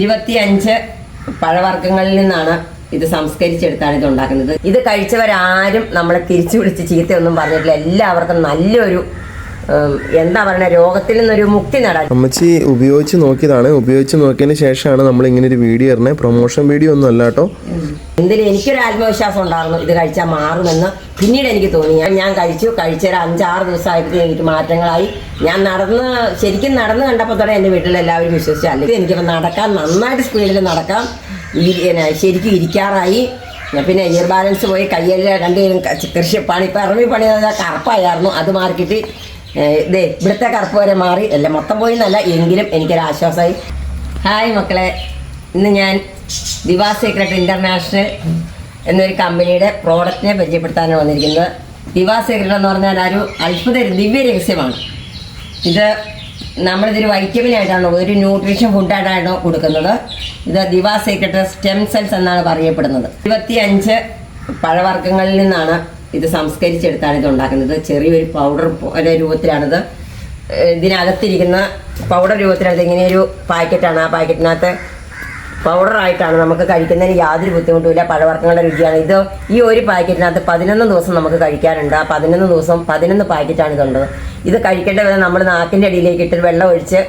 ഇരുപത്തിയഞ്ച് പഴവർഗങ്ങളിൽ നിന്നാണ് ഇത് സംസ്കരിച്ചെടുത്താണ് ഇത് ഉണ്ടാക്കുന്നത്. ഇത് കഴിച്ചവരാരും നമ്മളെ തിരിച്ചു വിളിച്ച് ചീത്തയൊന്നും പറഞ്ഞിട്ടില്ല. എല്ലാവർക്കും നല്ലൊരു എന്താ പറയുക രോഗത്തിൽ നിന്നൊരു മുക്തി നേടാൻ. അമ്മച്ചി ഉപയോഗിച്ച് നോക്കിയതാണ്. ഉപയോഗിച്ച് നോക്കിയതിന് ശേഷമാണ് നമ്മൾ ഇങ്ങനെ ഒരു വീഡിയോ ഇറങ്ങുന്നത് പ്രൊമോഷൻ വീഡിയോ ഒന്നും അല്ല കേട്ടോ. എന്തിനും എനിക്കൊരു ആത്മവിശ്വാസം ഉണ്ടായിരുന്നു. ഇത് കഴിച്ചാൽ മാറുമെന്ന് പിന്നീട് എനിക്ക് തോന്നി. ഞാൻ ഞാൻ കഴിച്ചു. കഴിച്ചൊരു അഞ്ചാറ് ദിവസമായിട്ട് എനിക്ക് മാറ്റങ്ങളായി. ഞാൻ നടന്ന് ശരിക്കും നടന്ന് കണ്ടപ്പോൾ തന്നെ എന്റെ വീട്ടിലെല്ലാവരും വിശ്വസിച്ചു. അല്ലെങ്കിൽ എനിക്കിപ്പോൾ നടക്കാൻ നന്നായിട്ട് സ്പീഡിൽ നടക്കാം. ഈ പിന്നെ ശരിക്കും ഇരിക്കാറായി. പിന്നെ ഇയർ ബാലൻസ് പോയി. കയ്യിൽ രണ്ടുപേരും കൃഷി പണി ഇപ്പം ഇറങ്ങി പണി കറുപ്പായിരുന്നു. അത് മാർക്കിട്ട് ഇതേ ഇവിടുത്തെ കറുപ്പ് വരെ മാറി. അല്ല മൊത്തം പോയി എന്നല്ല എങ്കിലും എനിക്കൊരു ആശ്വാസമായി ഹായ് മക്കളെ. ഇന്ന് ഞാൻ ദിവാ സീക്രട്ട് ഇന്റർനാഷണൽ എന്നൊരു കമ്പനിയുടെ പ്രോഡക്റ്റിനെ പരിചയപ്പെടുത്താനാണ് വന്നിരിക്കുന്നത്. ദിവാ സീക്രട്ട് എന്ന് പറഞ്ഞാൽ ഒരു അത്ഭുത ദിവ്യ രഹസ്യമാണ്. ഇത് നമ്മളിതൊരു വൈറ്റമിൻ ആയിട്ടാണ് ഒരു ന്യൂട്രീഷൻ ഫുഡായിട്ടാണ് കൊടുക്കുന്നത്. ഇത് ദിവാ സീക്രട്ട് സ്റ്റെം സെൽസ് എന്നാണ് പറയപ്പെടുന്നത്. ഇരുപത്തിയഞ്ച് പഴവർഗങ്ങളിൽ നിന്നാണ് ഇത് സംസ്കരിച്ചെടുത്താണ് ഇത് ഉണ്ടാക്കുന്നത്. ചെറിയൊരു പൗഡർ പോലെ രൂപത്തിലാണിത്. ഇതിനകത്തിരിക്കുന്ന പൗഡർ രൂപത്തിലാണ് ഇങ്ങനെ ഒരു പാക്കറ്റാണ്. ആ പാക്കറ്റിനകത്ത് പൗഡറായിട്ടാണ് നമുക്ക് കഴിക്കുന്നതിന് യാതൊരു ബുദ്ധിമുട്ടുമില്ല. പഴവർഗങ്ങളുടെ രുചിയാണ്. ഇത് ഈ ഒരു പാക്കറ്റിനകത്ത് പതിനൊന്ന് ദിവസം നമുക്ക് കഴിക്കാനുണ്ട്. ആ പതിനൊന്ന് ദിവസം പതിനൊന്ന് പാക്കറ്റാണ് ഇതുള്ളത് ഇത് കഴിക്കേണ്ട വിധം നമ്മൾ നാക്കിന്റെ അടിയിലേക്ക് ഇട്ട് വെള്ളം ഒഴിച്ച്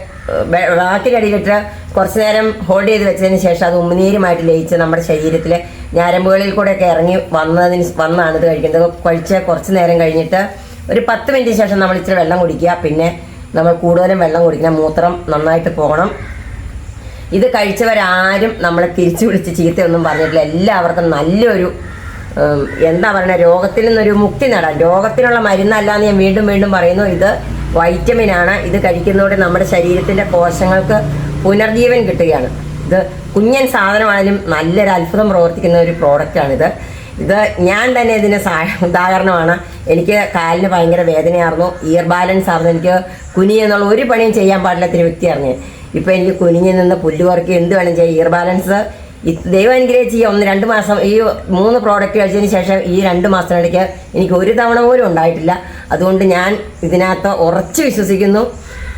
നാക്കിന്റെ അടിയിലിട്ട് കുറച്ച് നേരം ഹോൾഡ് ചെയ്ത് വെച്ചതിന് ശേഷം അത് ഉമിനീരുമായിട്ട് ലയിച്ച് നമ്മുടെ ശരീരത്തിലെ ഞരമ്പുകളിൽ കൂടെയൊക്കെ ഇറങ്ങി വന്നതിന് വന്നാണ് ഇത് കഴിക്കുന്നത്. കഴിച്ച കുറച്ച് നേരം കഴിഞ്ഞിട്ട് ഒരു പത്ത് മിനിറ്റിന് ശേഷം നമ്മൾ ഇച്ചിരി വെള്ളം കുടിക്കുക. പിന്നെ നമ്മൾ കൂടുതലും വെള്ളം കുടിക്കണം. മൂത്രം നന്നായിട്ട് പോകണം. ഇത് കഴിച്ചവരാരും നമ്മളെ തിരിച്ചു വിളിച്ച് ചീത്തയൊന്നും പറഞ്ഞിട്ടില്ല. എല്ലാവർക്കും നല്ലൊരു എന്താ പറയുക രോഗത്തിൽ നിന്നൊരു മുക്തി നേടാം രോഗത്തിനുള്ള മരുന്നല്ല എന്ന് ഞാൻ വീണ്ടും വീണ്ടും പറയുന്നു. ഇത് വൈറ്റമിനാണ്. ഇത് കഴിക്കുന്നതോടെ നമ്മുടെ ശരീരത്തിന്റെ കോശങ്ങൾക്ക് പുനർജീവൻ കിട്ടുകയാണ്. ഇത് കുഞ്ഞൻ സാധനമാണെങ്കിലും നല്ലൊരു അത്ഭുതം പ്രവർത്തിക്കുന്ന ഒരു പ്രോഡക്റ്റാണിത് ഇത് ഞാൻ തന്നെ ഇതിന് ഉദാഹരണമാണ്. എനിക്ക് കാലിന് ഭയങ്കര വേദനയായിരുന്നു. ഇയർ ബാലൻസ് ആയിരുന്നു. എനിക്ക് കുനി എന്നുള്ള ഒരു പണിയും ചെയ്യാൻ പാടില്ലാത്തൊരു വ്യക്തിയായിരുന്നു. ഇപ്പോൾ എനിക്ക് കുനിഞ്ഞ് നിന്ന് പുല്ല് പറക്കി എന്ത് വേണം ചെയ്യാം ഇയർ ബാലൻസ് ദൈവം അനുഗ്രഹിച്ച് ഈ ഒന്ന് രണ്ട് മാസം ഈ മൂന്ന് പ്രോഡക്റ്റ് കഴിച്ചതിന് ശേഷം ഈ രണ്ട് മാസത്തിനിടയ്ക്ക് എനിക്ക് ഒരു തവണ പോലും ഉണ്ടായിട്ടില്ല. അതുകൊണ്ട് ഞാൻ ഇതിനകത്ത് ഉറച്ച് വിശ്വസിക്കുന്നു.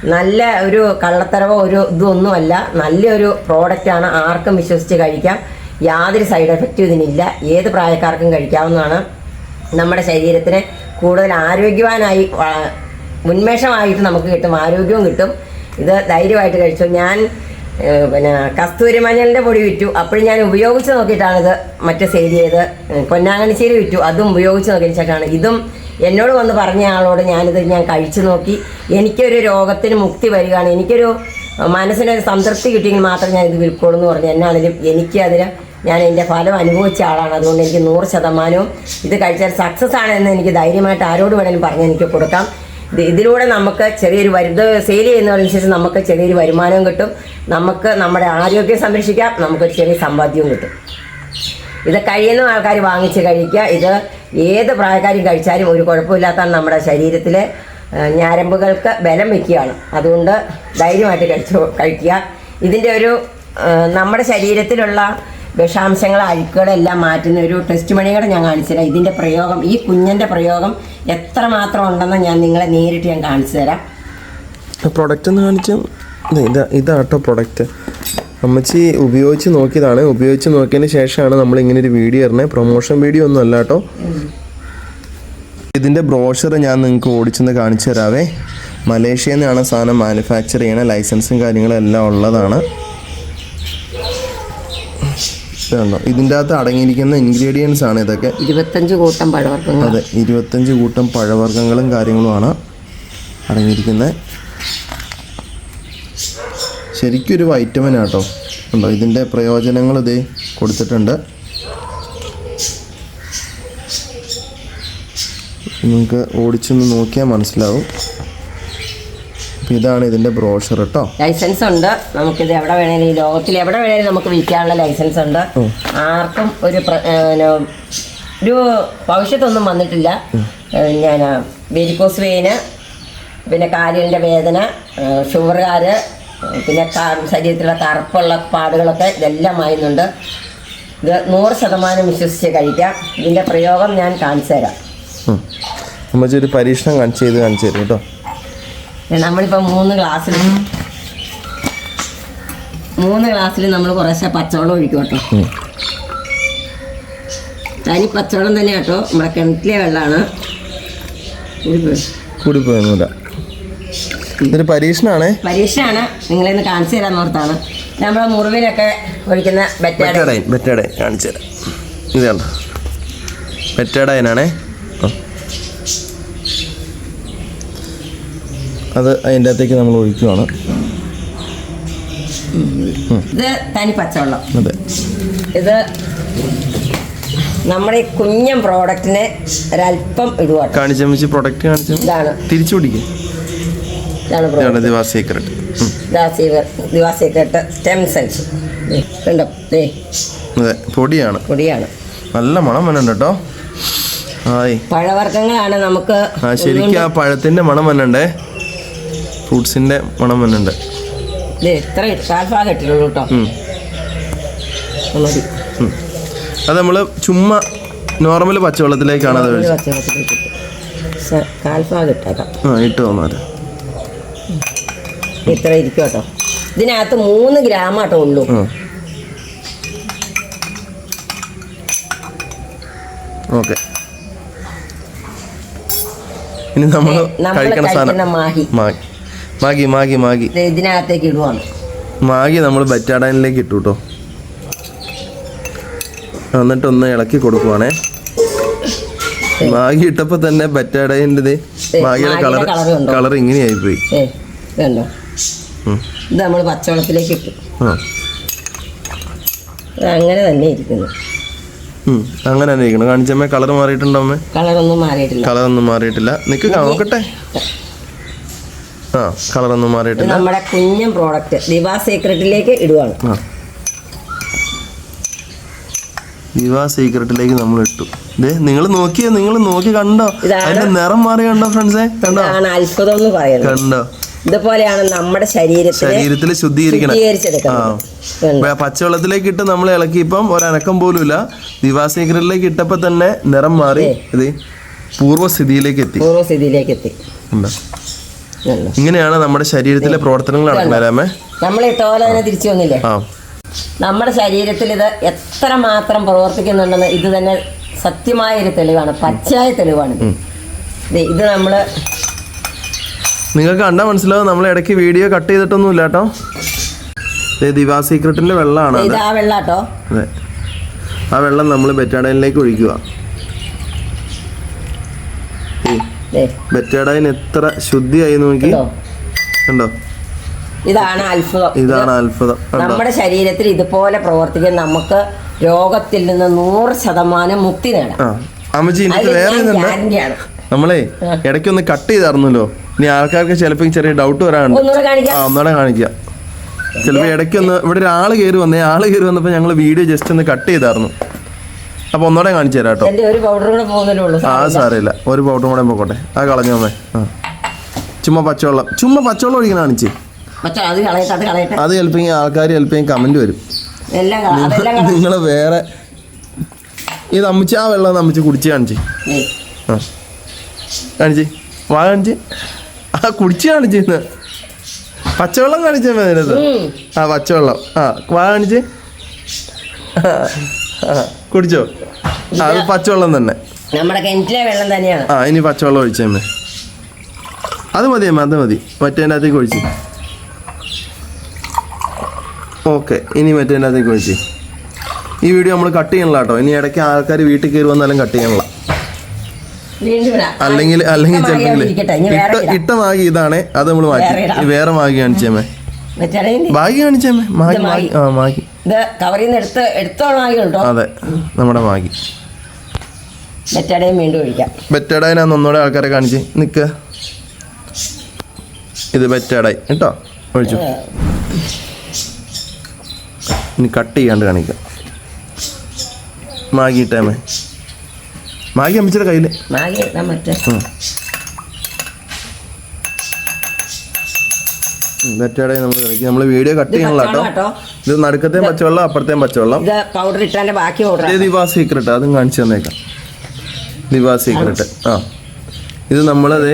നല്ല ഒരു കള്ളത്തരവോ ഒരു ഇതൊന്നുമല്ല. നല്ലൊരു പ്രോഡക്റ്റാണ് ആർക്കും വിശ്വസിച്ച് കഴിക്കാം. യാതൊരു സൈഡ് എഫക്റ്റും ഇതിനില്ല. ഏത് പ്രായക്കാർക്കും കഴിക്കാവുന്നതാണ്. നമ്മുടെ ശരീരത്തിന് കൂടുതൽ ആരോഗ്യവാനായി ഉന്മേഷമായിട്ട് നമുക്ക് കിട്ടും ആരോഗ്യവും കിട്ടും. ഇത് ധൈര്യമായിട്ട് കഴിച്ചു. ഞാൻ പിന്നെ കസ്തൂരി മഞ്ഞളിന്റെ പൊടി വിറ്റു. അപ്പോഴും ഞാൻ ഉപയോഗിച്ച് നോക്കിയിട്ടാണിത് മറ്റേ സെയിൽ ചെയ്ത്. പൊന്നാങ്ങണിശ്ശേരി വിറ്റു. അതും ഉപയോഗിച്ച് നോക്കിയതിന് ശേഷമാണ് ഇതും എന്നോട് വന്ന് പറഞ്ഞ ആളോട് ഞാനിത് ഞാൻ കഴിച്ചു നോക്കി. എനിക്കൊരു രോഗത്തിന് മുക്തി വരികയാണ്. എനിക്കൊരു മനസ്സിനൊരു സംതൃപ്തി കിട്ടിയെങ്കിൽ മാത്രം ഞാൻ ഇത് വിൽക്കുള്ളൂ എന്ന് പറഞ്ഞു. എന്നാണെങ്കിലും എനിക്ക് അതിന് ഞാൻ എന്റെ ഫലം അനുഭവിച്ച ആളാണ്. അതുകൊണ്ട് എനിക്ക് നൂറ് ശതമാനവും ഇത് കഴിച്ചാൽ സക്സസ് ആണ് എന്ന് എനിക്ക് ധൈര്യമായിട്ട് ആരോട് വേണമെങ്കിലും പറഞ്ഞ് എനിക്ക് കൊടുക്കാം. ഇതിലൂടെ നമുക്ക് ചെറിയൊരു വരുത സെയിൽ ചെയ്യുന്നതനുസരിച്ച് നമുക്ക് ചെറിയൊരു വരുമാനവും കിട്ടും. നമുക്ക് നമ്മുടെ ആരോഗ്യം സംരക്ഷിക്കാം. നമുക്കൊരു ചെറിയ സമ്പാദ്യവും കിട്ടും. ഇത് കഴിയുന്ന ആൾക്കാർ വാങ്ങിച്ച് കഴിക്കുക. ഇത് ഏത് പ്രായക്കാരും കഴിച്ചാലും ഒരു കുഴപ്പമില്ലാത്ത നമ്മുടെ ശരീരത്തിലെ ഞരമ്പുകൾക്ക് ബലം വയ്ക്കുകയാണ്. അതുകൊണ്ട് ധൈര്യമായിട്ട് കഴിച്ചു കഴിക്കുക. ഇതിന്റെ ഒരു നമ്മുടെ ശരീരത്തിലുള്ള വിഷാംശങ്ങൾ അഴുക്കുകളെല്ലാം മാറ്റുന്ന ഒരു ടെസ്റ്റ് മണി കൂടെ ഞാൻ കാണിച്ചുതരാം ഇതിന്റെ പ്രയോഗം ഈ കുഞ്ഞിന്റെ പ്രയോഗം എത്രമാത്രം ഉണ്ടെന്ന് ഞാൻ നിങ്ങളെ നേരിട്ട് ഞാൻ കാണിച്ചു തരാം. പ്രൊഡക്റ്റ് എന്ന് കാണിച്ചാൽ ഇതാ ഇതാട്ടോ പ്രൊഡക്റ്റ് അമ്മച്ചി ഉപയോഗിച്ച് നോക്കിയതാണ്. ഉപയോഗിച്ച് നോക്കിയതിന് ശേഷമാണ് നമ്മൾ ഇങ്ങനെ ഒരു വീഡിയോ ഇറങ്ങുന്നത് പ്രൊമോഷൻ വീഡിയോ ഒന്നും അല്ല കേട്ടോ. ഇതിന്റെ ബ്രോഷർ ഞാൻ നിങ്ങൾക്ക് ഓടിച്ചെന്ന് കാണിച്ചു തരാവേ. മലേഷ്യയിൽ നിന്നാണ് സാധനം മാനുഫാക്ചർ ചെയ്യണ ലൈസൻസും കാര്യങ്ങളും എല്ലാം ഉള്ളതാണ്. ഇതുണ്ടോ ഇതിന്റെ അകത്ത് അടങ്ങിയിരിക്കുന്ന ഇൻഗ്രീഡിയൻസ് ആണ് ഇതൊക്കെ. ഇരുപത്തഞ്ച് കൂട്ടം പഴവർഗങ്ങൾ. അതെ ഇരുപത്തഞ്ച് കൂട്ടം പഴവർഗങ്ങളും കാര്യങ്ങളുമാണ് അടങ്ങിയിരിക്കുന്നത്. ശരിക്കും ഒരു വൈറ്റമിൻ ആട്ടോ. ഉണ്ടോ? ഇതിന്റെ പ്രയോജനങ്ങൾ ഇത് കൊടുത്തിട്ടുണ്ട്. നിങ്ങൾക്ക് ഓടിച്ചൊന്ന് നോക്കിയാൽ മനസ്സിലാവും. ഇതാണ് ഇതിന്റെ ബ്രോഷർ കേട്ടോ ലൈസൻസ് ഉണ്ട്. നമുക്ക് ഇത് എവിടെ വേണേലും ഈ ലോകത്തിൽ എവിടെ വേണേലും നമുക്ക് വിൽക്കാനുള്ള ലൈസൻസ് ഉണ്ട്. ആർക്കും ഒരു ഒരു ഭവിഷ്യത്തൊന്നും വന്നിട്ടില്ല. ഞാൻ വെരിക്കോസ് വെയിന് പിന്നെ കാലിന്റെ വേദന ഷുഗർകാർ പിന്നെ ശരീരത്തിലുള്ള കറുപ്പുള്ള പാടുകളൊക്കെ ഇതെല്ലാം ആയിരുന്നുണ്ട് ഇത് നൂറ് ശതമാനം വിശ്വസിച്ച് കഴിക്കാം. ഇതിന്റെ പ്രയോഗം ഞാൻ കാണിച്ചു തരാം. അമ്മച്ചി ഒരു പരീക്ഷണം കാണിച്ച് ചെയ്ത് കാണിച്ചു തരും കേട്ടോ നമ്മളിപ്പോൾ മൂന്ന് ഗ്ലാസ്സിൽ മൂന്ന് ഗ്ലാസ്സിൽ നമ്മൾ കുറേശ്ശെ പച്ചവെള്ളം ഒഴിക്കും കേട്ടോ. തനി പച്ചവെള്ളം തന്നെ കേട്ടോ. നമ്മുടെ കിണറ്റിലെ വെള്ളമാണ് കൂടിപ്പോയൊന്നുമില്ല. ഇതൊരു പരീക്ഷണാണേ. നിങ്ങളിന്ന് കാണിച്ചു തരാൻ ഓർത്താണ്. നമ്മുടെ മുറിവിനൊക്കെ ഒഴിക്കുന്ന ബറ്റാഡ ബെറ്റഡൈൻ ബെറ്റഡൈൻ കാണിച്ചു തരാം. ഇത് കണ്ടോ? ബെറ്റഡൈനാണേ അത് അതിന്റെ അകത്തേക്ക് നമ്മൾ ഒഴിക്കുവാണ്. ഇത് തനി പച്ചവെള്ളം. അതെ. ഇത് നമ്മുടെ ഈ കുഞ്ഞൻ പ്രോഡക്റ്റിനെ ഒരല്പം ഇടുക കാണിച്ച വെച്ച് പ്രൊഡക്റ്റ് കാണിച്ചു ഇതാണ്. തിരിച്ചു പിടിക്കും. ഇതാണ് Diva secret. Diva secret stem cells കണ്ടോ? അതെ പൊടിയാണ്. പൊടിയാണ്. നല്ല മണം വന്നുണ്ട് കേട്ടോ പഴവർഗങ്ങളാണ് നമുക്ക് ശരിക്കും ആ പഴത്തിന്റെ മണം വന്നുണ്ടേ ഫ്രൂട്ട്സിന്റെ മണം വന്നുണ്ട് ഉണ്ട് ഇത്ര കാൽഭാഗം ഇട്ടിട്ടുള്ളൂ കേട്ടോ. ഉം. അത് നമ്മൾ ചുമ്മാ നോർമൽ പച്ചവെള്ളത്തിലേക്കാണ് അത്. കാൽഭാഗം ഇട്ടേക്കാം. ആ ഇട്ട് ഇത്ര ഇരിക്കും കേട്ടോ. ഇതിനകത്ത് മൂന്ന് ഗ്രാം ആട്ടോ ഉള്ളൂ. ഓക്കെ. ഇനി നമ്മൾ കഴിക്കണ സാധനം. Mahe. Maggi Maggi Maggi Maggi. ഇത് ഇതിനകത്തേക്ക് ഇടുവാണ്. മാഗി നമ്മൾ ബറ്റാടാനിലേക്ക് ഇട്ടു കേട്ടോ എന്നിട്ട് ഒന്ന് ഇളക്കി കൊടുക്കുവാണേ. മാഗി ഇട്ടപ്പോൾ തന്നെ ബറ്റാടേന്റെ മാഗിയുടെ കളർ? കളർ ഇങ്ങനെയായി പോയി. ഇത് നമ്മൾ പച്ചവെള്ളത്തിലേക്ക് ഇട്ടു. അങ്ങനെ തന്നെ ഇരിക്കുന്നു. അങ്ങനെ തന്നെ ഇരിക്കണം കാണിച്ചമ്മേ കളർ മാറിയിട്ടുണ്ടോ അമ്മേ? കളറൊന്നും മാറിയിട്ടില്ല. കളർ ഒന്നും മാറിയിട്ടില്ല. നിക്ക് നോക്കട്ടെ. ആ മാറിയിട്ട് മാറിയിട്ടില്ല. നമ്മുടെ കുഞ്ഞൻ പ്രോഡക്റ്റ് ദിവാ സീക്രട്ടിലേക്ക് ഇടുവാണ്. ദിവാ സീക്രട്ടിലേക്ക് നമ്മൾ ഇട്ടു. ദേ നിങ്ങൾ നോക്കിയോ? നിങ്ങൾ നോക്കി കണ്ടോ? അതിന്റെ നിറം മാറി കണ്ടോ ഫ്രണ്ട്സേ കണ്ടോ? അത്ഭുതം എന്ന് പറയുന്നത്. കണ്ടോ? ഇതുപോലെയാണ് നമ്മുടെ ശരീരത്തിൽ ശരീരത്തിൽ ശുദ്ധീകരിക്കണം? പച്ചവെള്ളത്തിലേക്ക് ഇട്ട് നമ്മൾ ഇളക്കി. ഇപ്പം ഒരനക്കം പോലും ഇല്ല ദിവാ സീക്രട്ടിലേക്ക് ഇട്ടപ്പോൾ തന്നെ നിറം മാറി ഇത് പൂർവസ്ഥിതിയിലേക്ക് എത്തി. പൂർവസ്ഥിതിയിലേക്ക് എത്തി? ഇങ്ങനെയാണ് നമ്മുടെ ശരീരത്തിലെ പ്രവർത്തനങ്ങൾ നടക്കുന്നത് നമ്മൾ തന്നെ തിരിച്ചു വന്നില്ലേ? നമ്മുടെ ശരീരത്തിൽ ഇത് എത്ര മാത്രം പ്രവർത്തിക്കുന്നുണ്ടെന്ന് ഇത് തന്നെ സത്യമായ ഒരു തെളിവാണ്. പച്ചയായ തെളിവാണ് ഇത്. നമ്മൾ നിങ്ങൾക്ക് കണ്ടാൽ മനസ്സിലാവും നമ്മൾ ഇടയ്ക്ക് വീഡിയോ കട്ട് ചെയ്തിട്ടൊന്നും ഇല്ല കേട്ടോ ദിവാ സീക്രട്ടിന്റെ വെള്ളമാണ് ആ വെള്ളം നമ്മൾ ബെറ്റാഡനിലേക്ക് ഒഴിക്കുക. എത്ര ശുദ്ധിയായി നോക്കി. കണ്ടോ? ഇതാണ് അത്ഭുതം. ഇതാണ് അത്ഭുതം. നമ്മുടെ ശരീരത്തിൽ ഇതുപോലെ പ്രവർത്തിക്കാൻ നമുക്ക് രോഗത്തിൽ നിന്ന് നൂറ് ശതമാനം മുക്തി നേടാം. അമ്മച്ചി എനിക്ക് വേറെ ഇടയ്ക്കൊന്ന് കട്ട് ചെയ്തായിരുന്നല്ലോ ഇനി ആൾക്കാർക്ക് ചിലപ്പോൾ ചെറിയ ഡൗട്ട് വരാനുണ്ട് ആ ഒന്നുകൂടെ കാണിക്കാം. ചിലപ്പോൾ ഇടയ്ക്കൊന്ന് ഇവിടെ ഒരാൾ കയറി വന്നേ ആൾ കയറി വന്നപ്പോൾ ഞങ്ങൾ വീഡിയോ ജസ്റ്റ് ഒന്ന് കട്ട് ചെയ്തായിരുന്നു അപ്പോൾ ഒന്നുകൂടെ കാണിച്ചു തരാം കേട്ടോ. ഒരു പൗഡർ കൂടെ പോകുന്നല്ലേ ഉള്ളൂ. ആ സാരമില്ല. ഒരു പൗഡറും കൂടെ പോക്കോട്ടെ. ആ കളഞ്ഞു അമ്മേ. ആ. ചുമ്മാ പച്ചവെള്ളം. ചുമ്മാ പച്ചവെള്ളം ഒഴിക്കണ കാണിച്ച്. അത് ചിലപ്പോ അത് അത് ചിലപ്പോൾ ആൾക്കാർ ചിലപ്പോ കമന്റ് വരും. നിങ്ങൾ വേറെ ഇത് അമ്മിച്ച് ആ വെള്ളം അമ്മിച്ച് കുടിച്ച് കാണിച്ച്. ആ. കാണിച്ച്. വാ കാണിച്ച്. ആ കുടിച്ച് കാണിച്ച് പച്ചവെള്ളം കാണിച്ചാൽ മതി അതിനകത്ത് ആ പച്ചവെള്ളം. ആ വാ കാണിച്ച്. ആ, ആ, കുടിച്ചോ? ആ, അത് പച്ചവെള്ളം തന്നെ. നമ്മുടെ കിണറ്റിലെ വെള്ളം തന്നെയാണ്. ആ ഇനി പച്ചവെള്ളം ഒഴിച്ചേമ്മേ അത് മതി അമ്മ അത് മതി. മറ്റേന്റെ അകത്തേക്ക് ഒഴിച്ച്. ഓക്കെ ഇനി മറ്റേന്റെ അകത്തേക്ക് ഒഴിച്ച്. ഈ വീഡിയോ നമ്മൾ കട്ട് ചെയ്യണല്ലോ കേട്ടോ. ഇനി ഇടയ്ക്ക് ആൾക്കാർ വീട്ടിൽ കയറി വന്നാലും കട്ട് ചെയ്യണല്ലോ അല്ലെങ്കിൽ അല്ലെങ്കിൽ ചിലപ്പോൾ ഇട്ട ഇടാം. മാഗി ഇതാണ്. അത് നമ്മൾ മാറ്റി. വേറെ മാഗി കാണിച്ചേമ്മേ ബാഗി കാണിച്ചേമ്മേ മാഗി. മാഗി. ആ മാഗി. കവറിൽ നിന്ന് എടുത്ത് എടുത്തോളാം കേട്ടോ അതെ നമ്മുടെ മാഗി. മറ്റേടയും വീണ്ടും ഒഴിക്കാം. ബെറ്റഡായി ഞാൻ ഒന്നുകൂടെ ആൾക്കാരെ കാണിച്ച് നിൽക്കുക ഇത് ബെറ്റഡായി കേട്ടോ? ഒഴിച്ചു. ഇനി കട്ട് ചെയ്യാണ്ട് കാണിക്കാം. മാഗി ഇട്ടേമേ. മാഗി അമ്മച്ചിയുടെ കയ്യിൽ മാഗി ഇടാൻ പറ്റും. ബെറ്റഡായി നമ്മൾ കളിക്കും. നമ്മൾ വീഡിയോ കട്ട് ഇത് ചെയ്യണല്ലോ കേട്ടോ. ഇത് നടുക്കത്തെയും പച്ചവെള്ളം അപ്പുറത്തെയും പച്ചവെള്ളം. ഇത് പൗഡർ ഇട്ടാന്റെ ബാക്കി പൗഡർ ഇത് ദിവാ സീക്രട്ട് അതും കാണിച്ചു തന്നേക്കാം. ദിവാ സീക്രട്ട് ആ. ഇത് നമ്മളത്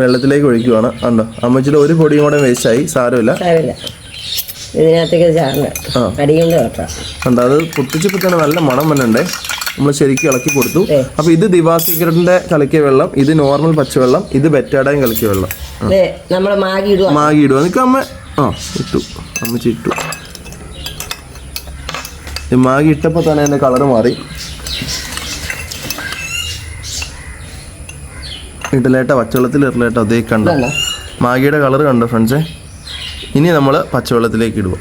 വെള്ളത്തിലേക്ക് ഒഴിക്കുവാണ്. ഉണ്ടോ അമ്മച്ചിയുടെ ഒരു പൊടിയും കൂടെ വേസ്റ്റായി സാരമില്ല. ഇതിനകത്തേക്ക് അത് പൊട്ടിച്ചപ്പോൾ തന്നെ നല്ല മണം വന്നുണ്ടേ നമ്മൾ ശരിക്കും ഇളക്കി കൊടുത്തു. അപ്പൊ ഇത് ദിവാ സീക്രട്ടിന്റെ കലക്കിയ വെള്ളം ഇത് നോർമൽ പച്ചവെള്ളം ഇത് ബെറ്റാഡായും കലക്കിയ വെള്ളം. മാഗി ഇടുക മാഗി ഇടുക നിൽക്കുക അമ്മ ആ ഇട്ടു. അമ്മച്ചി ഇട്ടു. മാഗി ഇട്ടപ്പോൾ തന്നെ അതിന്റെ കളറ് മാറി. ഇടലേട്ട പച്ചവെള്ളത്തിൽ ഇടലേട്ട അതേ കണ്ടോ? മാഗിയുടെ കളർ കണ്ടോ ഫ്രണ്ട്സേ? ഇനി നമ്മൾ പച്ചവെള്ളത്തിലേക്ക് ഇടുക.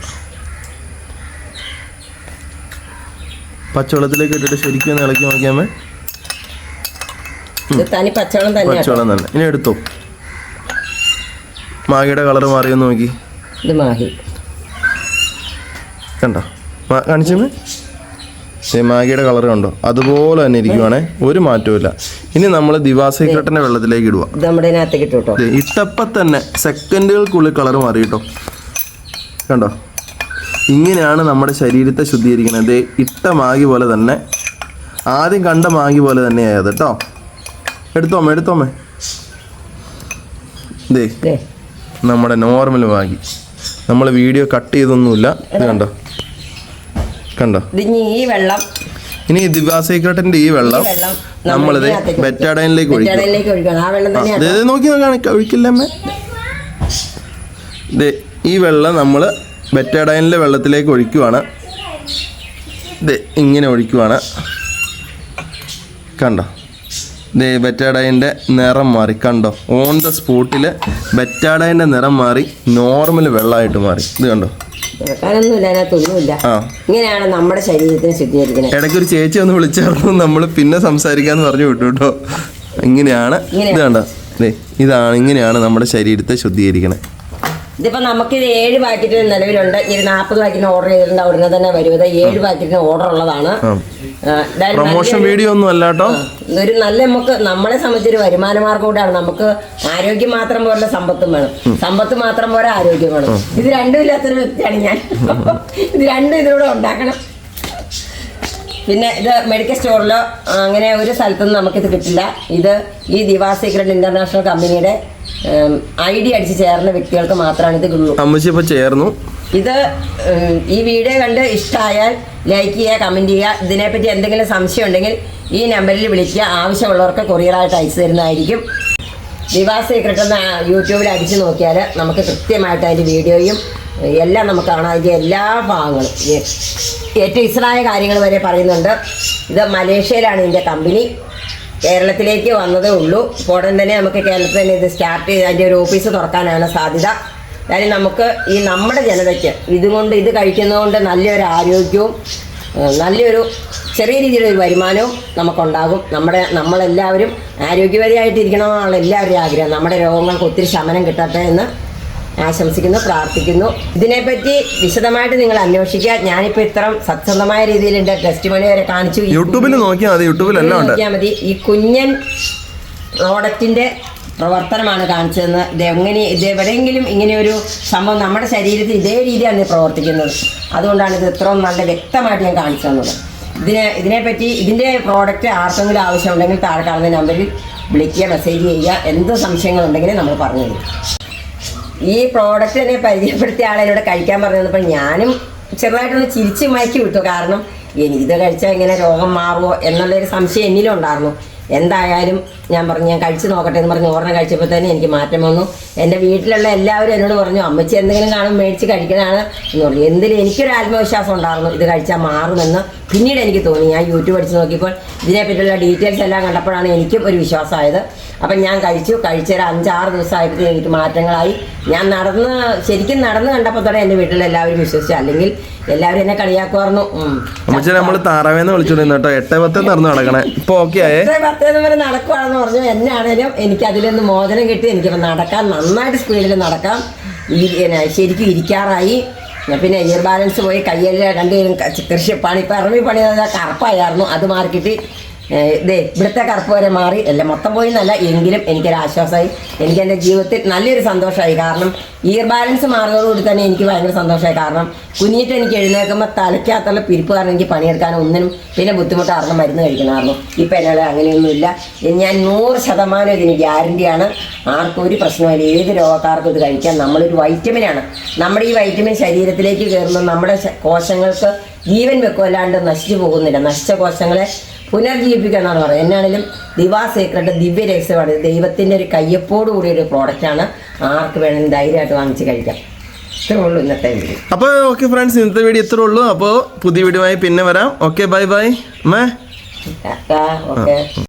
പച്ചവെള്ളത്തിലേക്ക് ഇട്ടിട്ട് ശരിക്കും ഒന്ന് ഇളക്കി നോക്കിയാൽ പച്ചവെള്ളം തന്നെ. ഇനി എടുത്തോ. മാഗിയുടെ കളർ മാറിയൊന്ന് നോക്കി. കണ്ടോ? കാണിച്ചേ ഈ മാഗിയുടെ കളർ കണ്ടോ? അതുപോലെ തന്നെ ഇരിക്കുവാണേ. ഒരു മാറ്റവും ഇനി നമ്മൾ ദിവാ സീക്രട്ടിന്റെ വെള്ളത്തിലേക്ക് ഇടുക നമ്മുടെ ഇട്ടു ഇട്ടപ്പം തന്നെ സെക്കൻഡുകൾക്കുള്ളിൽ കളർ മാറി കേട്ടോ കണ്ടോ? ഇങ്ങനെയാണ് നമ്മുടെ ശരീരത്തെ ശുദ്ധീകരിക്കുന്നത്. ഇട്ട മാഗി പോലെ തന്നെ ആദ്യം കണ്ട മാഗി പോലെ തന്നെയായത് കേട്ടോ. എടുത്തോമ്മ എടുത്തോമ്മേ ദേ, നമ്മുടെ നോർമൽ മാഗി. നമ്മൾ വീഡിയോ കട്ട് ചെയ്തൊന്നുമില്ല. ഇത് കണ്ടോ? കണ്ടോ? ഇത് ഇനി ഈ വെള്ളം. ഇനി ദിവ്യാ സീക്രട്ടിന്റെ ഈ വെള്ളം നമ്മളിത് ബെറ്റാഡൈനിലേക്ക് ഒഴിക്കും. നോക്കി ദേ ഈ വെള്ളം നമ്മൾ ബെറ്റാഡൈനിലെ വെള്ളത്തിലേക്ക് ഒഴിക്കുവാണ്. ഇങ്ങനെ ഒഴിക്കുവാണ്. കണ്ടോ? ദേ ബെറ്റാഡൈന്റെ നിറം മാറി. കണ്ടോ? ഓൺ ദ സ്പോട്ടിൽ ബെറ്റാഡൈന്റെ നിറം മാറി നോർമൽ വെള്ളമായിട്ട് മാറി. ഇത് കണ്ടോ? വെക്കാനൊന്നുമില്ല അതിനകത്തൊന്നുമില്ല ഇങ്ങനെയാണ് നമ്മുടെ ശരീരത്തിന് ശുദ്ധീകരിക്കുന്നത് ഇടയ്ക്ക് ഒരു ചേച്ചി ഒന്ന് വിളിച്ചായിരുന്നു. നമ്മൾ പിന്നെ സംസാരിക്കാന്ന് പറഞ്ഞു വിട്ടു കേട്ടോ. ഇങ്ങനെയാണ് ഇത് കണ്ടോ? ഇതാണ് ഇങ്ങനെയാണ് നമ്മുടെ ശരീരത്തെ ശുദ്ധീകരിക്കണേ. ഇതിപ്പോ നമുക്ക് ഇത് ഏഴ് പാക്കറ്റ് നിലവിലുണ്ട്. ഇനി നാൽപ്പത് പാക്കറ്റിന് ഓർഡർ ചെയ്തിട്ടുണ്ട്. അവിടുന്ന് തന്നെ വരും. ഇത് ഏഴ് പാക്കറ്റിന് ഓർഡർ ഉള്ളതാണ്. പ്രൊമോഷൻ വീഡിയോ ഒന്നും അല്ല കേട്ടോ. ഒരു നല്ല നമുക്ക് നമ്മളെ സംബന്ധിച്ചൊരു വരുമാന മാർഗം കൂടെയാണ്. നമുക്ക് ആരോഗ്യം മാത്രം പോലെ സമ്പത്തും വേണം. സമ്പത്ത് മാത്രം പോലെ ആരോഗ്യം വേണം. ഇത് രണ്ടും ഇല്ലാത്തൊരു വ്യക്തിയാണ് ഞാൻ. ഇത് രണ്ടും ഇതിലൂടെ ഉണ്ടാക്കണം. പിന്നെ ഇത് മെഡിക്കൽ സ്റ്റോറിലോ അങ്ങനെ ഒരു സ്ഥലത്തുനിന്ന് നമുക്കിത് കിട്ടില്ല. ഇത് ഈ ദിവാ സീക്രട്ട് ഇന്റർനാഷണൽ കമ്പനിയുടെ ഐ ഡി അടിച്ച് ചേർന്ന വ്യക്തികൾക്ക് മാത്രമാണ് ഇത് കിട്ടുള്ളൂ. അമ്മച്ചി ഇപ്പൊ ചേർന്നു. ഇത് ഈ വീഡിയോ കണ്ട് ഇഷ്ടമായാൽ ലൈക്ക് ചെയ്യുക കമന്റ് ചെയ്യുക. ഇതിനെപ്പറ്റി എന്തെങ്കിലും സംശയം ഉണ്ടെങ്കിൽ ഈ നമ്പറിൽ വിളിക്കുക. ആവശ്യമുള്ളവർക്ക് കൊറിയറായിട്ട് അയച്ചു തരുന്നതായിരിക്കും. വിവാഹ സീക്രട്ട് എന്ന് യൂട്യൂബിൽ അടിച്ചു നോക്കിയാൽ നമുക്ക് കൃത്യമായിട്ട് അതിന്റെ വീഡിയോയും എല്ലാം നമുക്ക് കാണാം. അതിന്റെ എല്ലാ ഭാഗങ്ങളും. ഏറ്റവും ഇസ്രായ കാര്യങ്ങൾ വരെ പറയുന്നുണ്ട്. ഇത് മലേഷ്യയിലാണ് ഇതിന്റെ കമ്പനി കേരളത്തിലേക്ക് വന്നതേ ഉള്ളൂ. ഉടൻ തന്നെ നമുക്ക് കേരളത്തിൽ തന്നെ ഇത് സ്റ്റാർട്ട് ചെയ്ത് അതിന്റെ ഒരു ഓഫീസ് തുറക്കാനാണ് സാധ്യത. കാര്യം നമുക്ക് ഈ നമ്മുടെ ജനതയ്ക്ക് ഇതുകൊണ്ട് ഇത് കഴിക്കുന്നതുകൊണ്ട് നല്ലൊരു ആരോഗ്യവും നല്ലൊരു ചെറിയ രീതിയിലൊരു വരുമാനവും നമുക്കുണ്ടാകും. നമ്മുടെ നമ്മളെല്ലാവരും ആരോഗ്യപരിയായിട്ടിരിക്കണമെന്നാണ് എല്ലാവരുടെയും ആഗ്രഹം. നമ്മുടെ രോഗങ്ങൾക്ക് ഒത്തിരി ശമനം കിട്ടട്ടെ എന്ന് ആശംസിക്കുന്നു പ്രാർത്ഥിക്കുന്നു. ഇതിനെപ്പറ്റി വിശദമായിട്ട് നിങ്ങൾ അന്വേഷിക്കുക. ഞാനിപ്പോൾ ഇത്രയും സത്യസന്ധമായ രീതിയിൽ എന്റെ ടെസ്റ്റ് മണി വരെ കാണിച്ചു. യൂട്യൂബിൽ നോക്കിയാൽ മതി. യൂട്യൂബിലെല്ലാം നോക്കിയാൽ മതി. ഈ കുഞ്ഞൻ പ്രോഡക്റ്റിന്റെ പ്രവർത്തനമാണ് കാണിച്ചതെന്ന് ഇത് എങ്ങനെ ഇത് എവിടെയെങ്കിലും ഇങ്ങനെ ഒരു സംഭവം നമ്മുടെ ശരീരത്തിൽ ഇതേ രീതിയാണ് പ്രവർത്തിക്കുന്നത്. അതുകൊണ്ടാണ് ഇത് ഇത്രയും നല്ല വ്യക്തമായിട്ട് ഞാൻ കാണിച്ചു തന്നത്. ഇതിനെ ഇതിനെപ്പറ്റി ഇതിന്റെ പ്രോഡക്റ്റ് ആർക്കെങ്കിലും ആവശ്യമുണ്ടെങ്കിൽ താഴെ കാണുന്ന നമ്പറിൽ വിളിക്കുക മെസ്സേജ് ചെയ്യുക. എന്ത് സംശയങ്ങളുണ്ടെങ്കിലും നമ്മൾ പറഞ്ഞു തരും. ഈ പ്രോഡക്റ്റ് എന്നെ പരിചയപ്പെടുത്തിയ ആളെ എന്നോട് കഴിക്കാൻ പറഞ്ഞപ്പോൾ ഞാനും ചെറുതായിട്ടൊന്ന് ചിരിച്ച് മയക്കി വിട്ടു. കാരണം എനിക്കിത് കഴിച്ചാൽ ഇങ്ങനെ രോഗം മാറുമോ എന്നുള്ളൊരു സംശയം എന്നിലും ഉണ്ടായിരുന്നു എന്തായാലും ഞാൻ പറഞ്ഞു ഞാൻ കഴിച്ചു നോക്കട്ടെ എന്ന് പറഞ്ഞ്. ഓർമ്മ കഴിച്ചപ്പോൾ തന്നെ എനിക്ക് മാറ്റം വന്നു. എന്റെ വീട്ടിലുള്ള എല്ലാവരും എന്നോട് പറഞ്ഞു അമ്മച്ചി എന്തെങ്കിലും കാണും മേടിച്ച് കഴിക്കണതാണ് എന്ന് പറഞ്ഞു. എന്തിനും എനിക്കൊരു ആത്മവിശ്വാസം ഉണ്ടായിരുന്നു ഇത് കഴിച്ചാൽ മാറുമെന്ന് പിന്നീട് എനിക്ക് തോന്നി. ഞാൻ യൂട്യൂബ് അടിച്ച് നോക്കിയപ്പോൾ ഇതിനെപ്പറ്റിയുള്ള ഡീറ്റെയിൽസ് എല്ലാം കണ്ടപ്പോഴാണ് എനിക്കും ഒരു വിശ്വാസമായത്. അപ്പം ഞാൻ കഴിച്ചു. കഴിച്ചൊരു അഞ്ചാറ് ദിവസമായപ്പോഴത്തേക്കും എനിക്ക് മാറ്റങ്ങളായി. ഞാൻ നടന്ന് ശരിക്കും നടന്ന് കണ്ടപ്പോൾ തന്നെ എന്റെ വീട്ടിലെല്ലാവരും വിശ്വസിച്ചു. അല്ലെങ്കിൽ എല്ലാവരും എന്നെ കളിയാക്കുമായിരുന്നു. അമ്മച്ചി നമ്മൾ താറാവേന്ന് വിളിച്ചോണ്ടിരുന്നു കേട്ടോ. എട്ടേ പത്തേ നടന്നു നടക്കണേ. ഇപ്പൊ ഓക്കെ ആയേ? പത്തേന്ന് വരെ നടക്കുവാണെന്ന് പറഞ്ഞു. എന്നാണേലും എനിക്ക് അതിൽ നിന്ന് മോചനം കിട്ടി. എനിക്കിപ്പോൾ നടക്കാൻ നന്നായിട്ട് സ്പീഡിൽ നടക്കാം. ഇരിക്കാൻ ശരിക്കും ഇരിക്കാറായി. പിന്നെ ഇയർ ബാലൻസ് പോയി കയ്യിൽ രണ്ടുപേരും കൃഷി ഇപ്പം ഇറങ്ങി പണി കറുപ്പായിരുന്നു. അത് മാറി കിട്ടി. ഏഹ് ഇതേ ഇവിടുത്തെ കറുപ്പ് വരെ മാറി. അല്ല മൊത്തം പോയി എന്നല്ല എങ്കിലും എനിക്കൊരു ആശ്വാസമായി എനിക്ക് എന്റെ ജീവിതത്തിൽ നല്ലൊരു സന്തോഷമായി. കാരണം ഇയർ ബാലൻസ് മാറുന്നതോടുകൂടി തന്നെ എനിക്ക് ഭയങ്കര സന്തോഷമായി. കാരണം കുഞ്ഞിട്ട് എനിക്ക് എഴുന്നേൽക്കുമ്പോൾ തലയ്ക്കകത്തുള്ള പിരിപ്പ് കാരണം എനിക്ക് പണിയെടുക്കാനും ഒന്നിനും പിന്നെ ബുദ്ധിമുട്ട് കാരണം മരുന്ന് കഴിക്കണമായിരുന്നു. ഇപ്പം എന്നാൽ അങ്ങനെയൊന്നുമില്ല. ഞാൻ നൂറ് ശതമാനം ഇതിന് ഗ്യാരണ്ടിയാണ്. ആർക്കും ഒരു പ്രശ്നമില്ല ഏത് രോഗക്കാർക്കും ഇത് കഴിക്കാം. നമ്മളൊരു വൈറ്റമിനാണ്. നമ്മുടെ ഈ വൈറ്റമിൻ ശരീരത്തിലേക്ക് കയറുന്ന നമ്മുടെ കോശങ്ങൾക്ക് ജീവൻ വെക്കുമല്ലാണ്ട് നശിച്ചു പോകുന്നില്ല. നശിച്ച കോശങ്ങളെ പുനർജീവിപ്പിക്കുക എന്നാണ് പറയുന്നത്. എന്നാണെങ്കിലും ദിവാ സീക്രട്ട് ദിവ്യ രഹസ്യമാണ്. ദൈവത്തിന്റെ ഒരു കയ്യപ്പോട് കൂടിയ ഒരു പ്രോഡക്റ്റാണ്. ആർക്ക് വേണമെങ്കിലും ധൈര്യമായിട്ട് വാങ്ങിച്ച് കഴിക്കാം. ഇത്രേ ഉള്ളൂ ഇന്നത്തെ വീഡിയോ. അപ്പോൾ ഓക്കെ ഫ്രണ്ട്സ് ഇന്നത്തെ വീഡിയോ ഇത്രേ ഉള്ളൂ. അപ്പോൾ പുതിയ വീഡിയോ ആയി പിന്നെ വരാം. ഓക്കെ ബൈ ബൈ അമ്മേ ഓക്കെ.